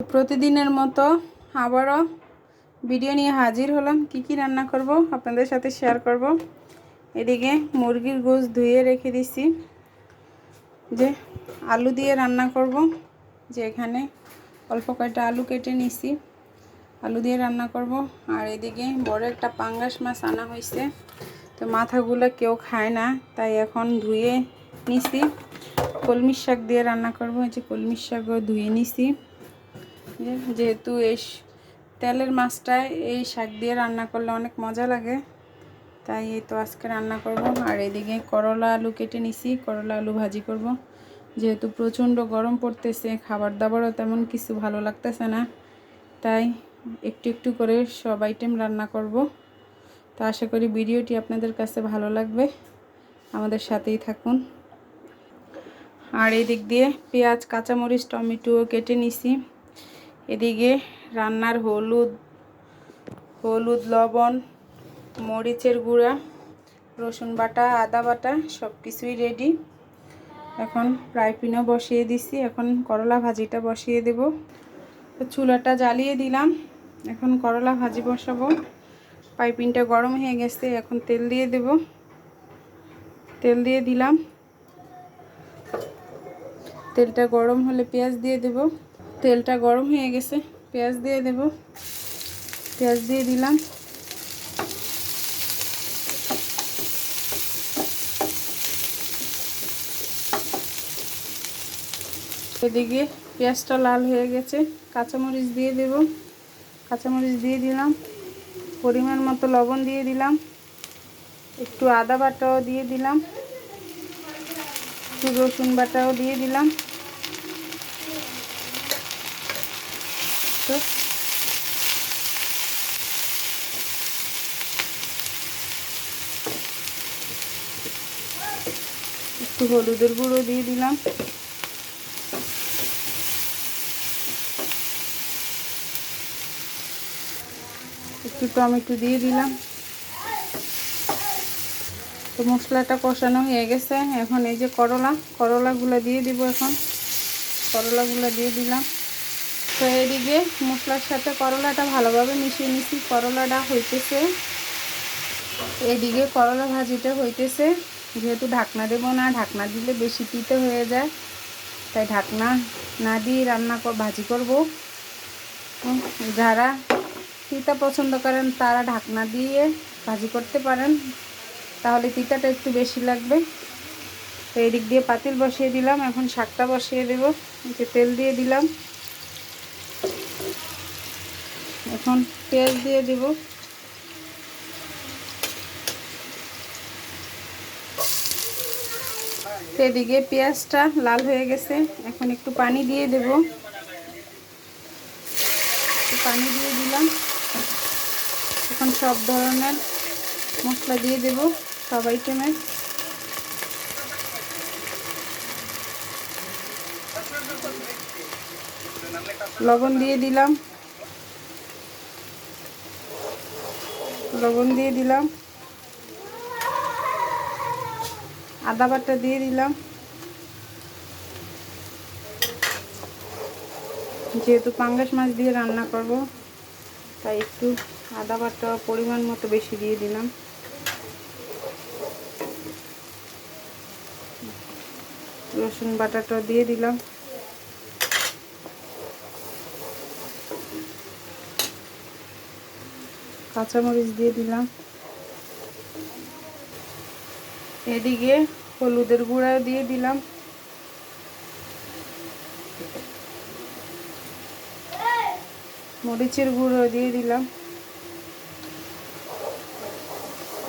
প্রতিদিনের মতো আবারও ভিডিও নিয়ে হাজির হলাম। কি কি রান্না করব আপনাদের সাথে শেয়ার করব। এদিকে মুরগির গোশ ধুয়ে রেখে দিছি। যে আলু দিয়ে রান্না করব। যে এখানে অল্প কয়টা আলু কেটে নিছি। আলু দিয়ে রান্না করব। আর এদিকে বড় একটা পাঙ্গাস মাছ আনা হয়েছে তো মাথাগুলো কেউ খায় না, তাই এখন ধুয়ে নিছি। কলমির শাক দিয়ে রান্না করব। যে কলমির শাকও ধুয়ে নিছি। যেহেতু এই তেলের মাছটা এই শাক দিয়ে রান্না করলে অনেক মজা লাগে। তাই এই তো আজকে রান্না করব। আর এদিকে করলা আলু কেটে নিছি, করলা আলু ভাজি করব। যেহেতু প্রচণ্ড গরম পড়তেছে খাবার দাবারও তেমন কিছু ভালো লাগতেছে না। তাই একটু একটু করে সব আইটেম রান্না করব। তো আশা করি ভিডিওটি আপনাদের কাছে ভালো লাগবে। আমাদের সাথেই থাকুন। আর এদিক দিয়ে পেঁয়াজ, কাঁচামরিচ, টমেটোও কেটে নিছি। এদিকে রান্নার হলুদ হলুদ, লবণ, মরিচের গুঁড়া, রসুন বাটা, আদা বাটা সব কিছুই রেডি এখন ফ্রাই প্যানও বসিয়ে দিছি। এখন করলা ভাজিটা বসিয়ে দেব। তো চুলাটা জ্বালিয়ে দিলাম। এখন করলা ভাজি বসাবো। পাইপিনটা গরম হয়ে গেছে। এখন তেল দিয়ে দেব। তেল দিয়ে দিলাম। তেলটা গরম হলে পেঁয়াজ দিয়ে দেব। তেলটা গরম হয়ে গেছে। পেঁয়াজ দিয়ে দেব। পেঁয়াজ দিয়ে দিলাম। এদিকে পেঁয়াজটা লাল হয়ে গেছে। কাঁচামরিচ দিয়ে দেব। কাঁচামরিচ দিয়ে দিলাম। পরিমাণ মতো লবণ দিয়ে দিলাম। একটু আদা বাটাও দিয়ে দিলাম। একটু রসুন বাটাও দিয়ে দিলাম। তো। একটু হলুদের গুঁড়ো দিয়ে দিলাম। একটু টমেটো দিয়ে দিলাম। তো মশলাটা কষানো হয়ে গেছে। এখন এই যে করলা, করলাগুলো দিয়ে দিব এখন। করলাগুলো দিয়ে দিলাম। তো এদিকে মশলার সাথে করলাটা ভালোভাবে মিশিয়ে নিছি। করলাটা হইতেছে, এদিকে করলা ভাজিটা হইতেছে। যেহেতু ঢাকনা দেব না, ঢাকনা দিলে বেশি তিতে হয়ে যায়। তাই ঢাকনা না দিয়ে রান্না ভাজি করব। যারা তিতা পছন্দ করেন, তারা ঢাকনা দিয়ে ভাজি করতে পারেন। তাহলে তিতাটা একটু বেশি লাগবে। তো এদিক দিয়ে পাতিল বসিয়ে দিলাম। এখন শাকটা বসিয়ে দেবো। তেল দিয়ে দিলাম। এখন পেঁয়াজ দিয়ে দেব। তো এদিকে পেঁয়াজটা লাল হয়ে গেছে, এখন একটু পানি দিয়ে দেব। পানি দিয়ে দিলাম। এখন সব ধরনের মশলা দিয়ে দেব, সব আইটেমের লবণ দিয়ে দিলাম। লবণ দিয়ে দিলাম। আদা বাটা দিয়ে দিলাম। যেহেতু পাঙ্গাস মাছ দিয়ে রান্না করব, তাই একটু আদা বাটা পরিমাণ মতো বেশি দিয়ে দিলাম। রসুন বাটাটা দিয়ে দিলাম। কাঁচামরিচ দিয়ে দিলাম। এদিকে হলুদের গুঁড়াও দিয়ে দিলাম। মরিচের গুঁড়ো দিয়ে দিলাম।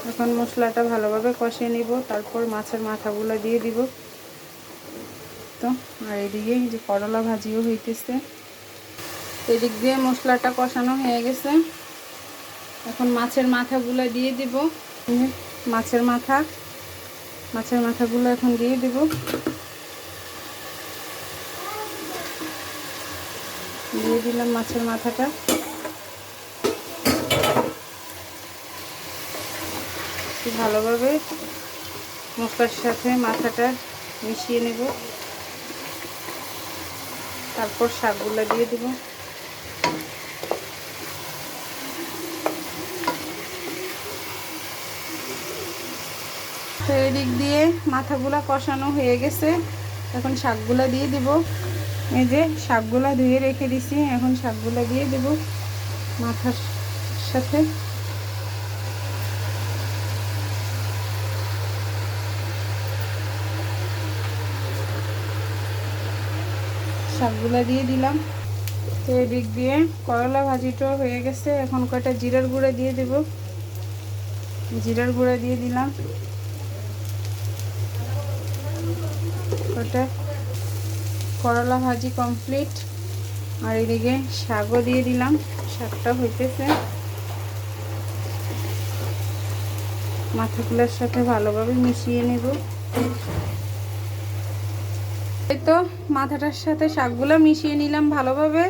এখন মশলাটা ভালোভাবে কষিয়ে নিব, তারপর মাছের মাথাগুলো দিয়ে দিব। তো, আর এদিকে যে করলা ভাজিও হইতেছে। এদিক দিয়ে মশলাটা কষানো হয়ে গেছে। এখন মাছের মাথাগুলো দিয়ে দিব। মাছের মাথা মাছের মাথাগুলো এখন দিয়ে দিব। দিয়ে দিলাম মাছের মাথাটা। ভালোভাবে মশলার সাথে মাথাটা মিশিয়ে নেব। তারপর শাকগুলো দিয়ে দেবো। তো এদিক দিয়ে মাথাগুলা কষানো হয়ে গেছে। এখন শাকগুলা দিয়ে দিব। এই যে শাকগুলা ধুয়ে রেখে দিছি, এখন শাকগুলা দিয়ে দেব মাথার সাথে। শাকগুলা দিয়ে দিলাম। তো এদিক দিয়ে করলা ভাজিটাও হয়ে গেছে। এখন কয়টা জিরার গুঁড়া দিয়ে দেব? জিরার গুঁড়া দিয়ে দিলাম। কয়টা করলা ভাজি কমপ্লিট আর এদিকে শাকও দিয়ে দিলাম, শাকটা হইতেছে। মাথাগুলোর সাথে ভালোভাবে মিশিয়ে নেব। এই তো মাথাটার সাথে শাকগুলো মিশিয়ে নিলাম ভালোভাবে।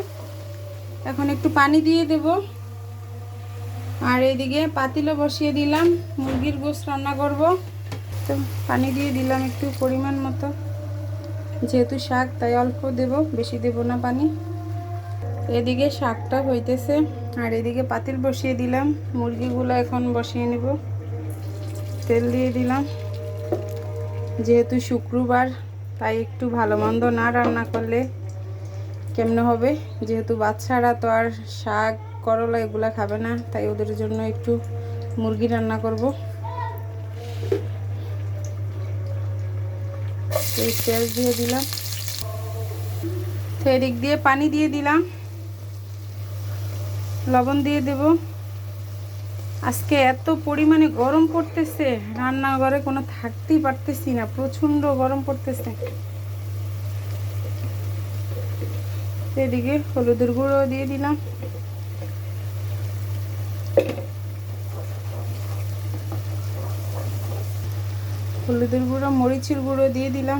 এখন একটু পানি দিয়ে দেব। আর এইদিকে পাতিলও বসিয়ে দিলাম, মুরগির গোস রান্না করব। তো পানি দিয়ে দিলাম একটু পরিমাণ মতো। যেহেতু শাক, তাই অল্প দেব, বেশি দেব না পানি। এদিকে শাকটা হইতেছে, আর এদিকে পাতিল বসিয়ে দিলাম। মুরগিগুলো এখন বসিয়ে নেব। তেল দিয়ে দিলাম। যেহেতু শুক্রবার, তাই একটু ভালো মন্দ না রান্না করলে কেমনে হবে? যেহেতু বাচ্চারা তো আর শাক, করলা এগুলা খাবে না, তাই ওদের জন্য একটু মুরগি রান্না করব। এই তেল দিয়ে দিলাম। তো এদিক দিয়ে পানি দিয়ে দিলাম। লবণ দিয়ে দেব। আজকে এত পরিমাণে গরম পড়তেছে, রান্নাঘরে কোনো থাকতেই পারতেছি না, প্রচণ্ড গরম পড়তেছে। এদিকে হলুদের গুঁড়ো দিয়ে দিলাম। হলুদের গুঁড়ো মরিচের গুঁড়ো দিয়ে দিলাম।